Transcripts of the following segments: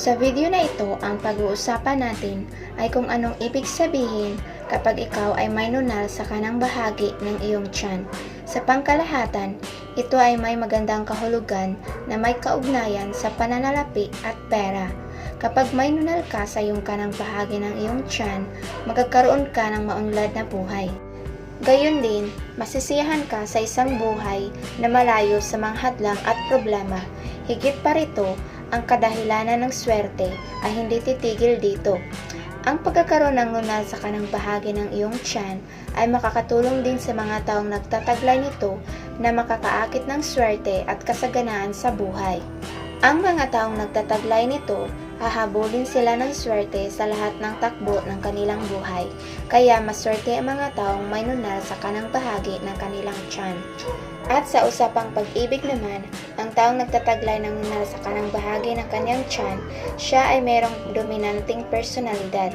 Sa video na ito, ang pag-uusapan natin ay kung anong ibig sabihin kapag ikaw ay may nunal sa kanang bahagi ng iyong tiyan. Sa pangkalahatan, ito ay may magandang kahulugan na may kaugnayan sa pananalapi at pera. Kapag may nunal ka sa iyong kanang bahagi ng iyong tiyan, magkakaroon ka ng maunlad na buhay. Gayon din, masisiyahan ka sa isang buhay na malayo sa mga hadlang at problema. Higit pa rito, ang kadahilanan ng swerte ay hindi titigil dito. Ang pagkakaroon ng nunal sa kanang bahagi ng iyong tiyan ay makakatulong din sa mga taong nagtataglay nito na makakaakit ng swerte at kasaganaan sa buhay. Ang mga taong nagtataglay nito, hahabulin sila ng swerte sa lahat ng takbo ng kanilang buhay. Kaya maswerte ang mga taong may nunal sa kanang bahagi ng kanilang tiyan. At sa usapang pag-ibig naman, ang taong nagtataglay ng nunal sa kanang bahagi ng kanyang tiyan, siya ay mayroong dominanting personalidad.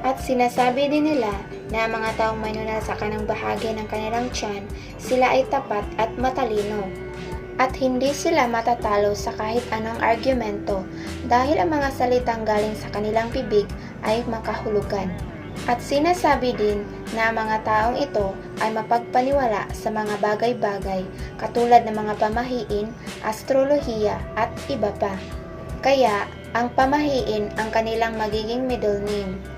At sinasabi din nila na ang mga taong may nunal sa kanang bahagi ng kanilang tiyan, sila ay tapat at matalino. At hindi sila matatalo sa kahit anong argumento dahil ang mga salitang galing sa kanilang bibig ay makahulugan. At sinasabi din na mga taong ito ay mapagpaniwala sa mga bagay-bagay katulad ng mga pamahiin, astrolohiya at iba pa. Kaya, ang pamahiin ang kanilang magiging middle name.